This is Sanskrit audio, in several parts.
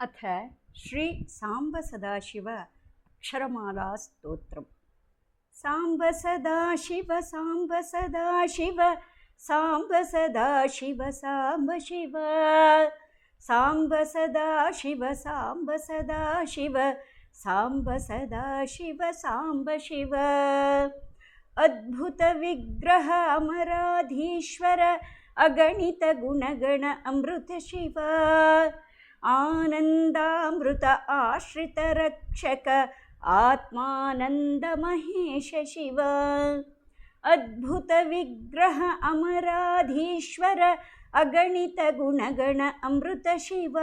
अथ श्रीसाम्बसदाशिव अक्षरमालास्तोत्रम्। साम्ब सदाशिव साम्ब सदाशिव साम्ब सदाशिव साम्ब शिव साम्ब सदाशिव साम्ब सदाशिव साम्ब सदाशिव साम्ब शिव। अद्भुतविग्रह अमराधीश्वर अगणितगुणगण अमृतशिव आनन्दामृत आश्रितरक्षक आत्मानन्दमहेश शिव। अद्भुतविग्रह अमराधीश्वर अगणितगुणगण अमृत शिव।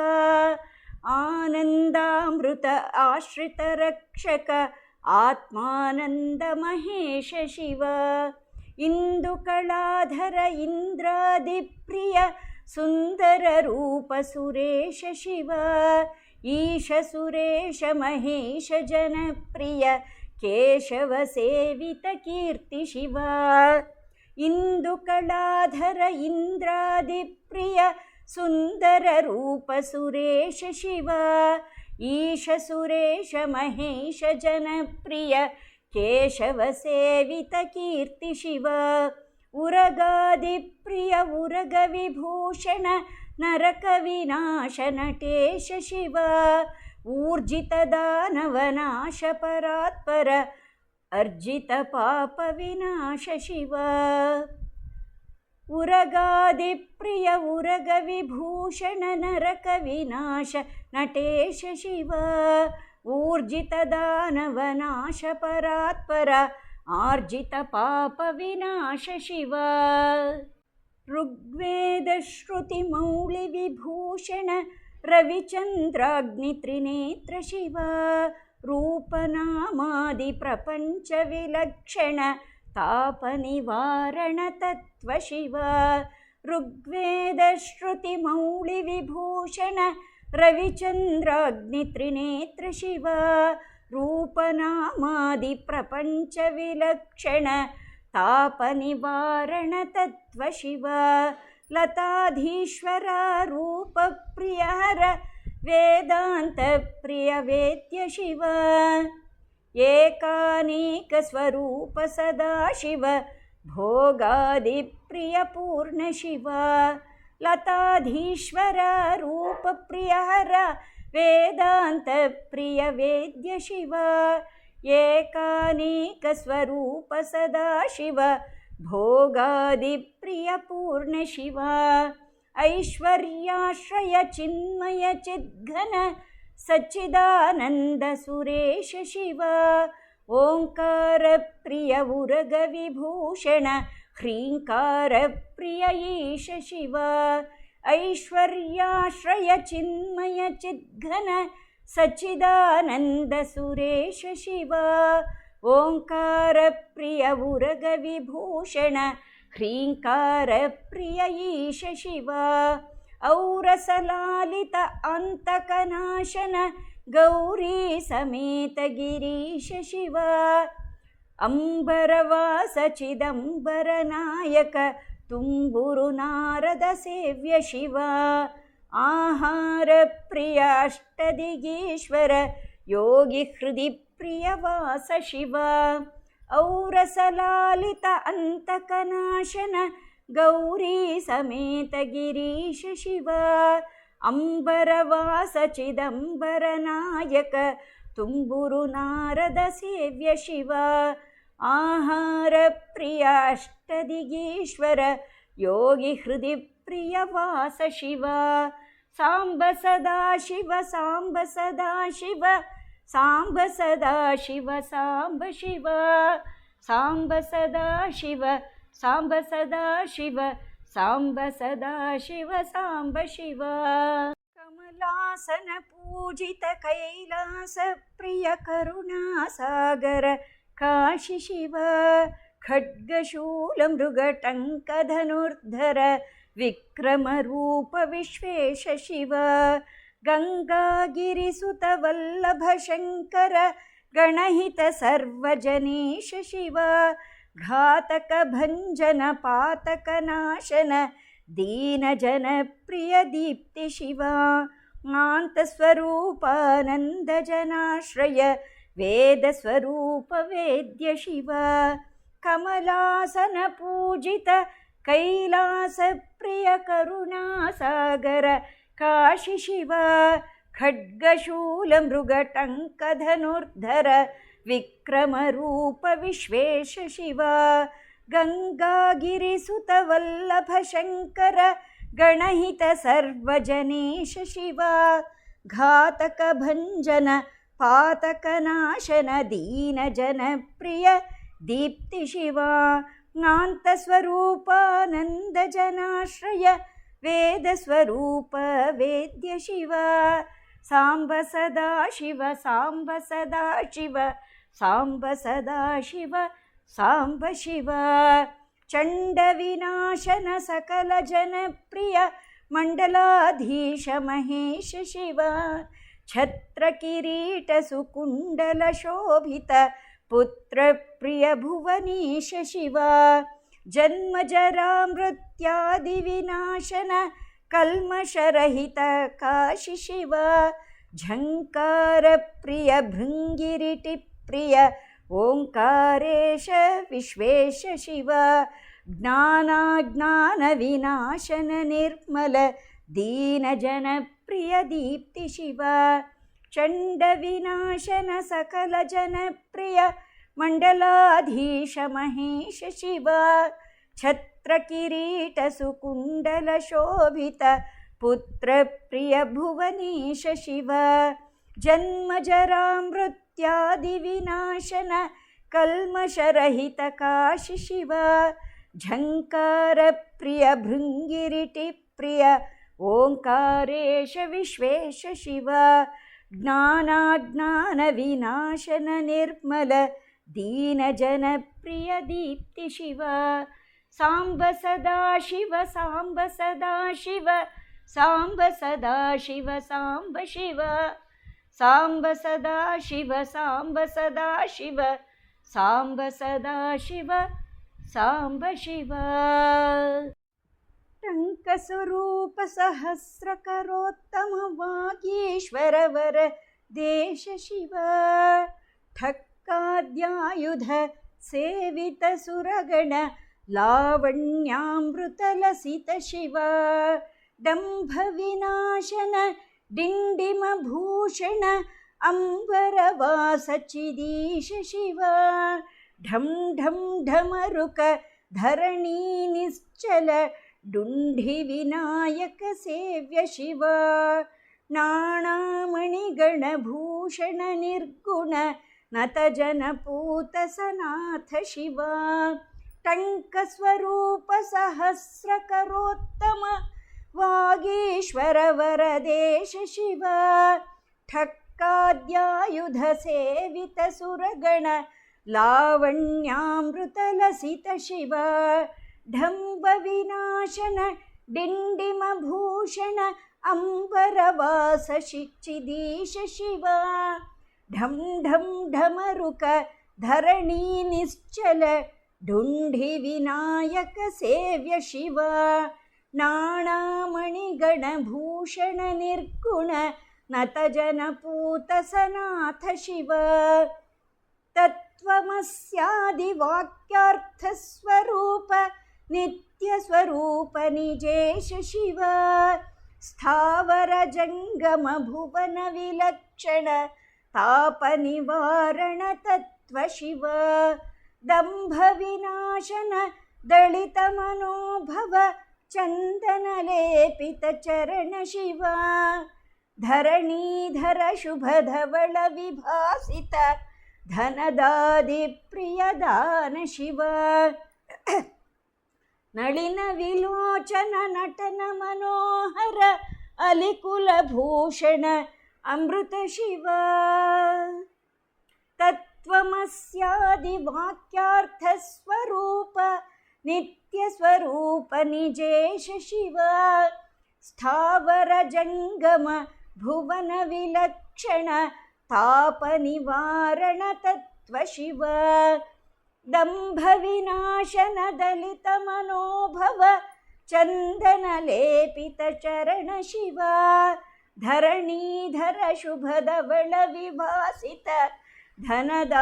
आनन्दामृत आश्रितरक्षक आत्मानन्दमहेश शिव। इन्दुकलाधर इन्द्रादिप्रिय सुन्दररूपसुरेश शिव ईश सुरेश महेश जनप्रिय केशवसेवितकीर्तिशिव। इन्दुकलाधर इन्द्रादिप्रिय सुन्दररूपसुरेश शिव ईश सुरेश महेश जनप्रिय केशवसेवितकीर्तिशिव उरगादिप्रिय उरगविभूषण नरकविनाशनटेश शिव ऊर्जितदानवनाशपरात्पर अर्जितपापविनाश शिव। उरगादिप्रिय उरगविभूषण नरकविनाश नटेश शिव ऊर्जितदानवनाशपरात्पर आर्जितपापविनाश शिव ऋग्वेदश्रुतिमौलिविभूषण रविचन्द्राग्नित्रिनेत्र शिव रूपनामादिप्रपञ्चविलक्षण तापनिवारणतत्त्वशिव। ऋग्वेदश्रुतिमौलिविभूषण रविचन्द्राग्नित्रिनेत्र शिव रूपनामादिप्रपञ्चविलक्षण तापनिवारणतत्त्वशिव लताधीश्वरा रूपप्रियहर वेदान्तप्रियवेद्य शिव भोगादिप्रियपूर्णशिव लताधीश्वरा रूपप्रियहर वेदान्तप्रियवेद्य शिव भोगादिप्रियपूर्णशिव। ऐश्वर्याश्रयचिन्मयचिद्घन सच्चिदानन्दसुरेश शिव ओङ्कारप्रिय उरगविभूषण ह्रीङ्कारप्रिय ईश शिव ऐश्वर्याश्रयचिन्मयचिद्घन सच्चिदानन्दसुरेश शिव ओङ्कारप्रिय उरगविभूषण ह्रीङ्कारप्रिय ईश शिव औरसलालित अन्तकनाशन गौरी समेत गिरीश शिव अम्बरवासचिदम्बरनायक तुम्बुरु नारदसेव्य शिव आहारप्रिय अष्टदिगीश्वर योगिहृदि प्रियवास शिव औरसलालित अन्तकनाशन गौरी समेत गिरीश शिव अम्बरवासचिदम्बरनायक तुम्बुरु नारदसेव्य शिव आहारप्रिय अष्टदिगीश्वर योगिहृदि प्रियवास शिव साम्ब सदा शिव साम्ब सदा शिव साम्ब सदा शिव साम्ब शिव साम्ब सदा शिव साम्ब सदा शिव साम्ब सदा शिव साम्ब शिव। कमलासन पूजित कैलास प्रिय करुणासागर काशि शिव खड्गशूलमृगटङ्कधनुर्धर विक्रमरूप विश्वेश शिव गङ्गागिरिसुतवल्लभशङ्कर गणहित सर्वजनेश शिव घातकभञ्जनपातकनाशन दीनजनप्रियदीप्ति शिव ङान्तस्वरूपानन्दजनाश्रय वेदस्वरूपवेद्य शिव कमलासनपूजित कैलासप्रियकरुणासागर काशि शिव खड्गशूलमृगटङ्कधनुर्धर विक्रमरूप विश्वेश शिव गङ्गागिरिसुतवल्लभशङ्कर गणहित सर्वजनेश शिव घातकभञ्जन पातकनाशन दीनजनप्रिय दीप्ति शिव ङान्तस्वरूपानन्दजनाश्रय वेदस्वरूप वेद्य शिव साम्ब सदा शिव साम्ब सदा शिव साम्ब सदा शिव साम्ब शिव चण्डविनाशन सकलजनप्रिय मण्डलाधीश महेश शिव छत्रकिरीटसुकुण्डलशोभित पुत्रप्रियभुवनीश शिव जन्मजरामृत्यादिविनाशन कल्मषरहित काशि शिव झङ्कारप्रिय भृङ्गिरिटिप्रिय ओङ्कारेश विश्वेश शिव ज्ञानाज्ञानविनाशन निर्मल दीनजनप्रिय दीप्ति शिव चण्डविनाशन सकलजनप्रिय मण्डलाधीश महेश शिव छत्रकिरीटसुकुण्डलशोभित पुत्रप्रिय भुवनीश शिव जन्मजरामृत्यादिविनाशन कल्मषरहित काशि शिव झङ्कारप्रिय भृङ्गिरिटिप्रिय ओङ्कारेश विश्वेश शिव ज्ञानाज्ञानविनाशन निर्मल दीनजनप्रिय दीप्ति शिव साम्ब सदा शिव साम्ब सदा शिव साम्ब सदा शिव साम्ब शिव साम्ब सदा शिव साम्ब सदा शिव साम्ब सदा शिव साम्ब शिव टङ्कस्वरूपसहस्रकरोत्तमवागीश्वरवर देश शिव। ठक्काद्यायुध सेवितसुरगण लावण्यामृतलसित शिव डम्भविनाशन डिण्डिमभूषण अम्बरवासचिदीश शिव। ढं ढं ढमरुक धरणी निश्चल डुण्ढिविनायक सेव्य शिव नाणामणिगणभूषण निर्गुण नतजनपूतसनाथ शिव टङ्कस्वरूपसहस्रकरोत्तम वागीश्वरवरदेश शिव ठक्काद्यायुधसेवितसुरगण लावण्यामृतलसित शिव ढम्बविनाशन डिण्डिमभूषण अम्बरवासशिक्षिदीश शिव। ढं ढं ढमरुक धरणी निश्चल ढुण्ढिविनायक सेव्य शिव। नाणामणिगणभूषण निर्गुण नतजनपूतसनाथ शिव। तत्त्वमस्यादिवाक्यार्थस्वरूप नित्यस्वरूप निजेश शिव स्थावरजङ्गमभुवनविलक्षण तापनिवारण तत्त्व शिव दम्भविनाशन दलितमनोभव चन्दनलेपितचरण शिव धरणीधर शुभधवलविभासित धनदादिप्रियदान शिव नळिनविलोचन नटन मनोहर अलिकुलभूषण अमृत शिव तत्त्वमस्यादिवाक्यार्थस्वरूप नित्यस्वरूप निजेश शिव स्थावरजङ्गम भुवनविलक्षण तापनिवारण तत्त्व शिव दम्भविनाशन दलितमनोभव चन्दनलेपितचरण शिव धरणीधर शुभधवलविभासित धनदादिप्रियदान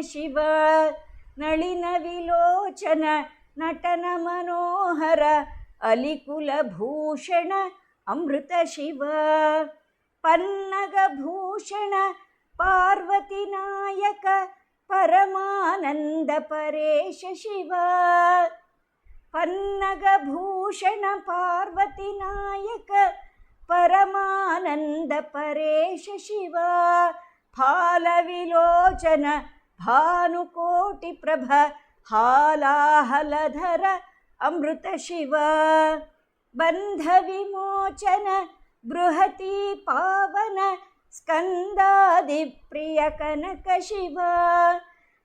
शिव नळिनविलोचन नटन अलिकुलभूषण अमृत शिव पन्नगभूषण पार्वतीनायक परमानन्द परेश शिव। पन्नगभूषण पार्वतीनायक परमानन्द परेश शिव। फालविलोचन भानुकोटिप्रभ हालाहलधर अमृत शिव। बन्धविमोचन बृहती पावन स्कन्दादिप्रियकनक शिव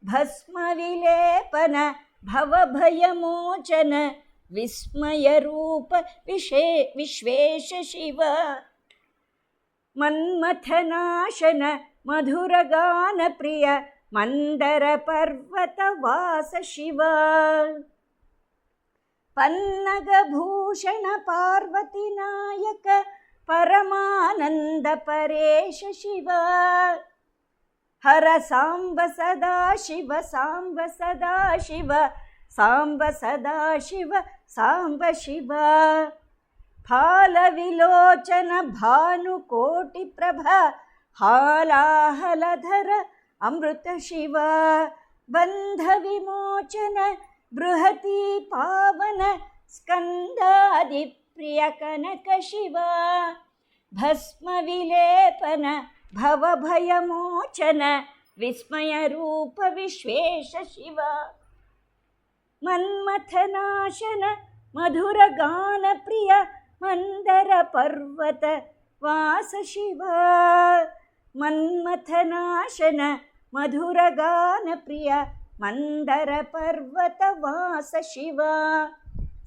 भस्मविलेपन भवभयमोचन विस्मयरूप विशे विश्वेश शिव मन्मथनाशन मधुरगानप्रिय मन्दरपर्वतवास शिव पन्नगभूषण पार्वतीनायक परमानन्द परेश शिव हर साम्ब सदा शिव साम्ब सदा शिव साम्ब सदा शिव साम्ब शिव फालविलोचन भानुकोटिप्रभ हालाहलधर अमृत शिव बन्धविमोचन बृहती पावन स्कन्दादिप्रियकनक शिव भस्मविलेपन भवभयमोचन विस्मयरूप विश्वेश शिव मन्मथनाशन मधुरगानप्रिय मन्दरपर्वत वास शिव मन्मथनाशन मधुरगानप्रिय मन्दरपर्वतवास शिव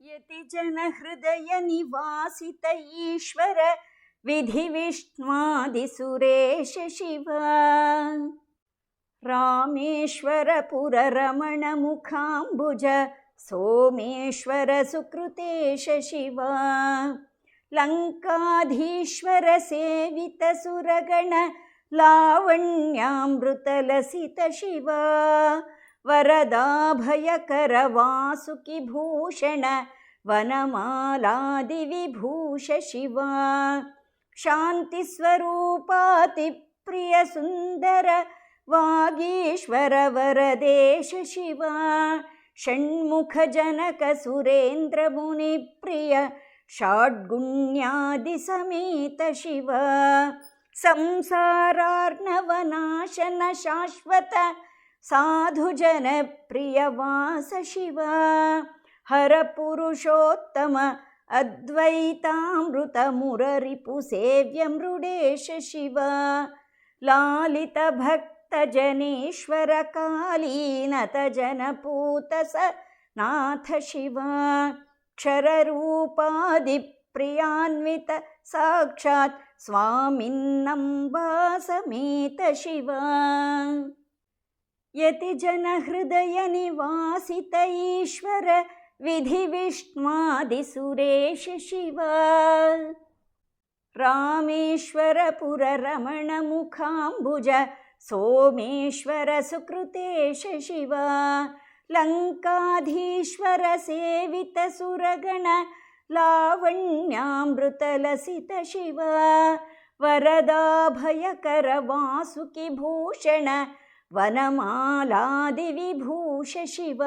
शिव यतिजनहृदयनिवासित ईश्वर विधिविष्ण्वादिसुरेश शिव रामेश्वरपुररमणमुखाम्बुज सोमेश्वर सुकृतेश शिव लङ्काधीश्वर सेवितसुरगण लावण्यामृतलसित शिव वरदाभयकर वासुकिभूषण वनमालादिविभूष शिव शान्तिस्वरूपातिप्रियसुन्दर वागीश्वर वरदेश शिव षण्मुखजनकसुरेन्द्रमुनिप्रिय षड्गुण्यादिसमेत शिव संसारार्णवनाशन शाश्वत साधुजनप्रियवास शिव हरपुरुषोत्तम अद्वैतामृतमुररिपुसेव्यमृडेश शिव लालितभक्तजनेश्वरकालीनतजनपूतस नाथ शिव। क्षररूपादिप्रियान्वित साक्षात् स्वामिन्नम्बासमेत शिव यतिजनहृदयनिवासित ईश्वर विधिविष्ण्वादिसुरेश शिव रामेश्वरपुररमणमुखाम्बुज सोमेश्वर सुकृतेश शिव लङ्काधीश्वर सेवितसुरगण लावण्यामृतलसित शिव वरदाभयकर वासुकिभूषण वनमालादिविभूष शिव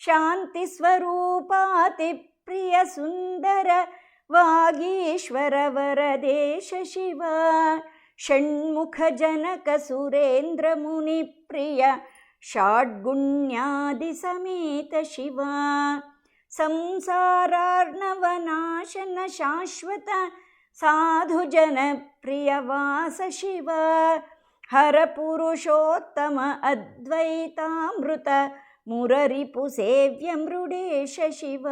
शान्तिस्वरूपातिप्रियसुन्दर वागीश्वर वरदेश शिव षण्मुखजनकसुरेन्द्रमुनिप्रिय षड्गुण्यादिसमेत शिव संसारार्णवनाशन शाश्वत साधुजनप्रियवास प्रियवास शिव हरपुरुषोत्तम अद्वैतामृत मुररिपुसेव्य मृडेश शिव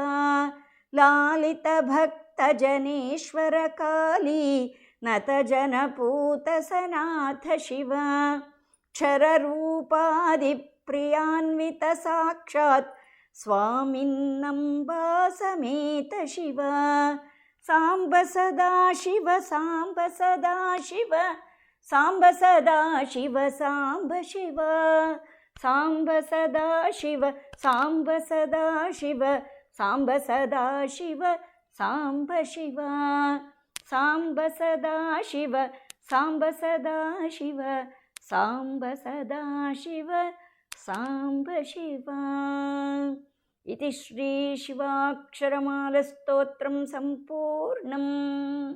लालितभक्तजनेश्वरकाली नतजनपूतसनाथ शिव क्षररूपादिप्रियान्वित साक्षात् स्वामिन्नम्बा समेत शिव साम्ब सदा शिव साम्ब सदा शिव साम्ब सदा शिव साम्ब शिव। साम्ब सदा शिव साम्ब सदा शिव। साम्ब सदा शिव साम्ब शिव। साम्ब सदा शिव साम्ब सदा शिव। साम्ब सदा शिव साम्ब शिव। इति श्रीशिवाक्षरमालस्तोत्रं सम्पूर्णम्